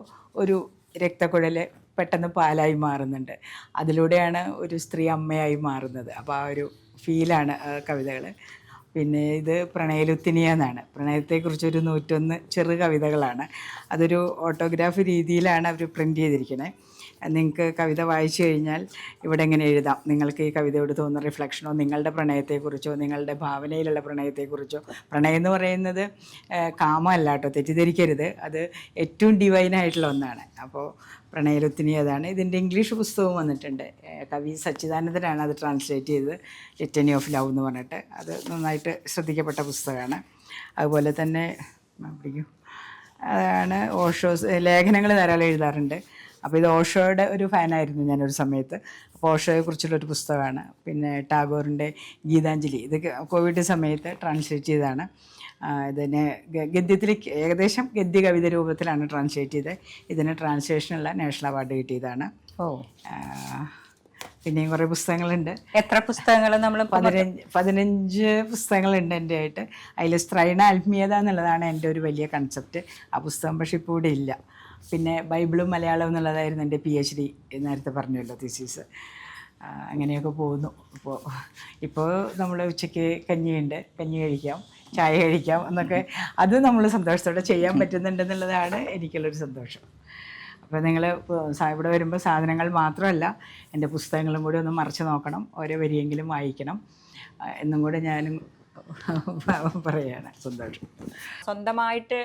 ഒരു രക്തക്കുഴൽ പെട്ടെന്ന് പാലായി മാറുന്നുണ്ട്. അതിലൂടെയാണ് ഒരു സ്ത്രീ അമ്മയായി മാറുന്നത്. അപ്പോൾ ആ ഒരു ഫീലാണ് കവിതകൾ പിന്നെ ഇത് പ്രണയലുത്തിനിയ എന്നാണ് പ്രണയത്തെക്കുറിച്ച് ഒരു നൂറ്റൊന്ന് ചെറു കവിതകളാണ്. അതൊരു ഓട്ടോഗ്രാഫ് രീതിയിലാണ് അവർ പ്രിന്റ് ചെയ്തിരിക്കുന്നത് നിങ്ങൾക്ക് കവിത വായിച്ചു കഴിഞ്ഞാൽ ഇവിടെ എങ്ങനെ എഴുതാം. നിങ്ങൾക്ക് ഈ കവിതയോട് തോന്നുന്ന റിഫ്ലക്ഷനോ നിങ്ങളുടെ പ്രണയത്തെക്കുറിച്ചോ നിങ്ങളുടെ ഭാവനയിലുള്ള പ്രണയത്തെക്കുറിച്ചോ. പ്രണയം എന്ന് പറയുന്നത് കാമല്ല കേട്ടോ തെറ്റിദ്ധരിക്കരുത്. അത് ഏറ്റവും ഡിവൈനായിട്ടുള്ള ഒന്നാണ്. അപ്പോൾ പ്രണയലുത്തിനി അതാണ്. ഇതിന്റെ ഇംഗ്ലീഷ് പുസ്തകവും വന്നിട്ടുണ്ട്. കവി സച്ചിദാനന്ദനാണ് അത് ട്രാൻസ്ലേറ്റ് ചെയ്തത്. ലിറ്റനി ഓഫ് ലവ് എന്ന് പറഞ്ഞിട്ട്. അത് നന്നായിട്ട് ശ്രദ്ധിക്കപ്പെട്ട പുസ്തകമാണ്. അതുപോലെ തന്നെ അതാണ് ഓഷോസ് ലേഖനങ്ങൾ ധാരാളം എഴുതാറുണ്ട്. അപ്പോൾ ഇത് ഓഷോയുടെ ഒരു ഫാനായിരുന്നു ഞാനൊരു സമയത്ത്. അപ്പോൾ ഓഷോയെക്കുറിച്ചുള്ളൊരു പുസ്തകമാണ്. പിന്നെ ടാഗോറിന്റെ ഗീതാഞ്ജലി. ഇത് കോവിഡ് സമയത്ത് ട്രാൻസ്ലേറ്റ് ചെയ്തതാണ്. ഇതിനെ ഗദ്യത്തിലേക്ക് ഏകദേശം ഗദ്യ കവിത രൂപത്തിലാണ് ട്രാൻസ്ലേറ്റ് ചെയ്തത്. ഇതിന് ട്രാൻസ്ലേഷനുള്ള നാഷണൽ അവാർഡ് കിട്ടിയതാണ്. ഓ. പിന്നെയും കുറേ പുസ്തകങ്ങളുണ്ട്. എത്ര പുസ്തകങ്ങൾ നമ്മൾ പതിനഞ്ച് പതിനഞ്ച് പുസ്തകങ്ങളുണ്ട് എന്റെ ആയിട്ട്. അതിൽ സ്ത്രൈണ ആത്മീയത എന്നുള്ളതാണ് എന്റെ ഒരു വലിയ കൺസെപ്റ്റ് ആ പുസ്തകം പക്ഷേ ഇപ്പോൾ ഇവിടെ ഇല്ല. പിന്നെ ബൈബിളും മലയാളം എന്നുള്ളതായിരുന്നു എന്റെ പി എച്ച് ഡി നേരത്തെ പറഞ്ഞല്ലോ തീസീസ് അങ്ങനെയൊക്കെ പോകുന്നു. അപ്പോൾ ഇപ്പോൾ നമ്മൾ ഉച്ചയ്ക്ക് കഞ്ഞിയുണ്ട് കഞ്ഞി കഴിക്കാം ചായ കഴിക്കാം എന്നൊക്കെ. അത് നമ്മൾ സന്തോഷത്തോടെ ചെയ്യാൻ പറ്റുന്നുണ്ടെന്നുള്ളതാണ് എനിക്കുള്ളൊരു സന്തോഷം. അപ്പോൾ നിങ്ങൾ ഇവിടെ വരുമ്പോൾ സാധനങ്ങൾ മാത്രമല്ല എന്റെ പുസ്തകങ്ങളും കൂടി ഒന്ന് മറിച്ച് നോക്കണം. ഓരോ വരിയെങ്കിലും വായിക്കണം. എന്നും കൂടെ ഞാനും പറയാണ് സന്തോഷം സ്വന്തമായിട്ട്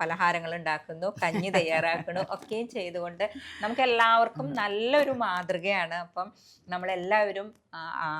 പലഹാരങ്ങൾ ഉണ്ടാക്കുന്നു കഞ്ഞി തയ്യാറാക്കുന്നു ഒക്കെയും ചെയ്തുകൊണ്ട് നമുക്ക് എല്ലാവർക്കും നല്ലൊരു മാതൃകയാണ്. അപ്പം നമ്മളെല്ലാവരും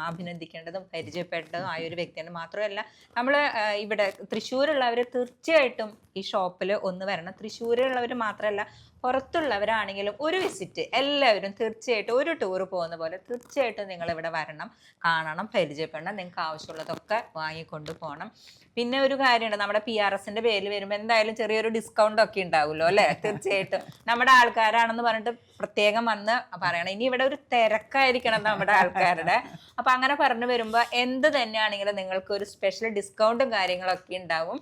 അഭിനന്ദിക്കേണ്ടതും പരിചയപ്പെട്ടതും ആയ ഒരു വ്യക്തിയാണ്. മാത്രമല്ല നമ്മൾ ഇവിടെ തൃശ്ശൂരുള്ളവർ തീർച്ചയായിട്ടും ഈ ഷോപ്പിൽ ഒന്ന് വരണം. തൃശ്ശൂരുള്ളവർ മാത്രമല്ല പുറത്തുള്ളവരാണെങ്കിലും ഒരു വിസിറ്റ് എല്ലാവരും തീർച്ചയായിട്ടും ഒരു ടൂർ പോകുന്ന പോലെ തീർച്ചയായിട്ടും നിങ്ങൾ ഇവിടെ വരണം. കാണണം പരിചയപ്പെടണം. നിങ്ങൾക്ക് ആവശ്യമുള്ളതൊക്കെ വാങ്ങിക്കൊണ്ട് പോകണം. പിന്നെ ഒരു കാര്യമുണ്ട് നമ്മുടെ പി ആർ എസിന്റെ പേരിൽ വരുമ്പോൾ എന്തായാലും ചെറിയൊരു ഡിസ്കൗണ്ട് ഒക്കെ ഉണ്ടാവുമല്ലോ അല്ലേ? തീർച്ചയായിട്ടും. നമ്മുടെ ആൾക്കാരാണെന്ന് പറഞ്ഞിട്ട് പ്രത്യേകം വന്ന് പറയണം. ഇനി ഇവിടെ ഒരു തിരക്കായിരിക്കണം നമ്മുടെ ആൾക്കാരുടെ. അപ്പൊ അങ്ങനെ പറഞ്ഞു വരുമ്പോൾ എന്ത് തന്നെയാണെങ്കിലും നിങ്ങൾക്ക് ഒരു സ്പെഷ്യൽ ഡിസ്കൗണ്ടും കാര്യങ്ങളൊക്കെ ഉണ്ടാവും.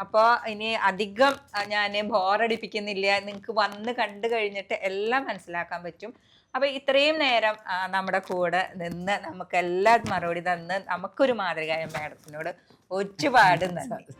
അപ്പോൾ ഇനി അധികം ഞാൻ ബോറടിപ്പിക്കുന്നില്ല നിങ്ങൾക്ക് വന്ന് കണ്ടു കഴിഞ്ഞിട്ട് എല്ലാം മനസ്സിലാക്കാൻ പറ്റും. അപ്പോൾ ഇത്രയും നേരം നമ്മുടെ കൂടെ നിന്ന് നമുക്ക് എല്ലാ മറുപടി തന്ന് നമുക്കൊരു മാതൃകയായ മാഡത്തിനോട് ഒരുപാട് നന്ദി.